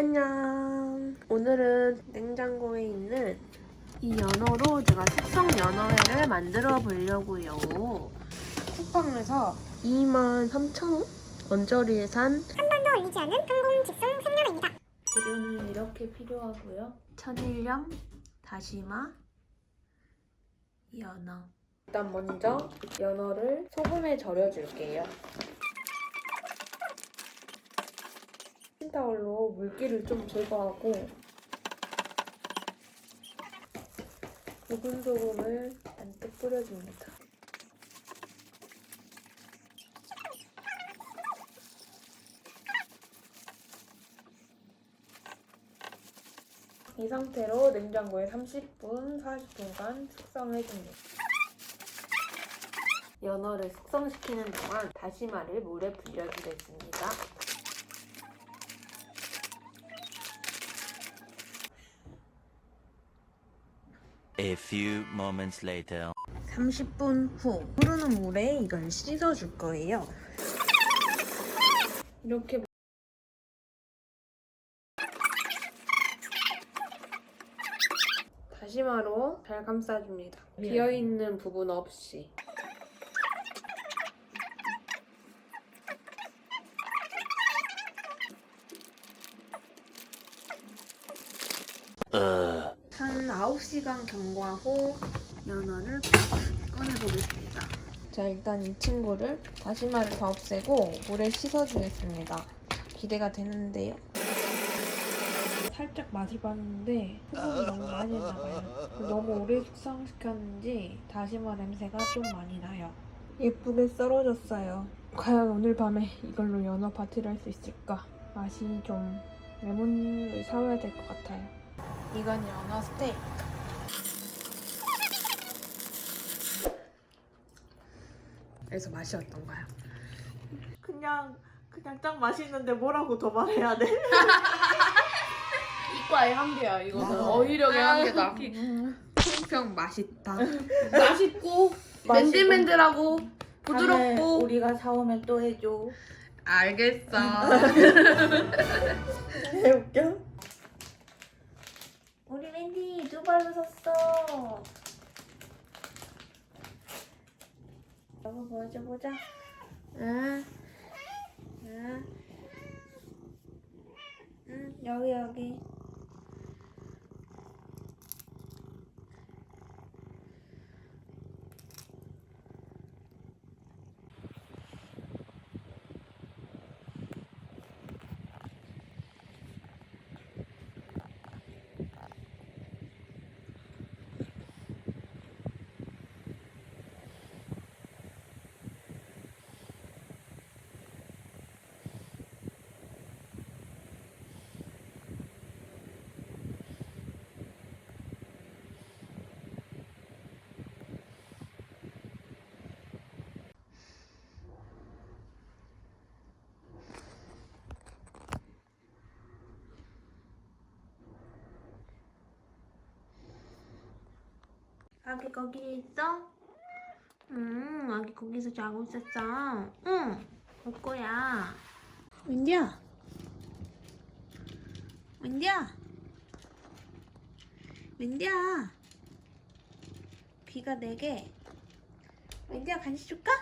안녕. 오늘은 냉장고에 있는 이 연어로 제가 숙성 연어회를 만들어 보려고요. 쿠팡에서 23,000원? 원저리에 산도 올리지 않은 항공 직송 생연어입니다. 재료는 이렇게 필요하고요. 천일염, 다시마, 연어. 일단 먼저 연어를 소금에 절여줄게요. 틴타올로 물기를 좀 제거하고 묵은 소금을 잔뜩 뿌려줍니다. 이 상태로 냉장고에 30분, 40분간 숙성해줍니다. 연어를 숙성시키는 동안 다시마를 물에 불려주겠습니다. A few moments later. 30분 후 흐르는 물에 이걸 씻어줄 거예요. 이렇게 다시마로 잘 감싸줍니다. 비어있는 부분 없이. 1시간 경과 후 연어를 꺼내보겠습니다. 자, 일단 이 친구를 다시마를 다 없애고 물에 씻어주겠습니다. 기대가 되는데요. 살짝 맛을 봤는데 소금이 너무 많이 나와요. 너무 오래 숙성시켰는지 다시마 냄새가 좀 많이 나요. 예쁘게 썰어졌어요. 과연 오늘 밤에 이걸로 연어 파티를 할 수 있을까? 맛이 좀 레몬을 사와야 될 것 같아요. 이건 연어 스테이크. 그래서 맛이 어떤가요? 그냥 그냥 딱 맛있는데 뭐라고 더 말해야 돼? 이과의 한계야 이거는 아. 어휘력의 한계다 평평 맛있다. 맛있고 맨들맨들하고 부드럽고 우리가 사오면 또 해줘. 알겠어. 왜 웃겨? 우리 wendy 두 발로 섰어. 이거 보여줘 보자. 응. 응. 응. 여기 여기. 아기 거기 있어? 응, 아기 거기서 자고 있었어. 응, 올 거야. 윈디야. 윈디야. 윈디야. 귀가 네 개. 윈디야 간식 줄까?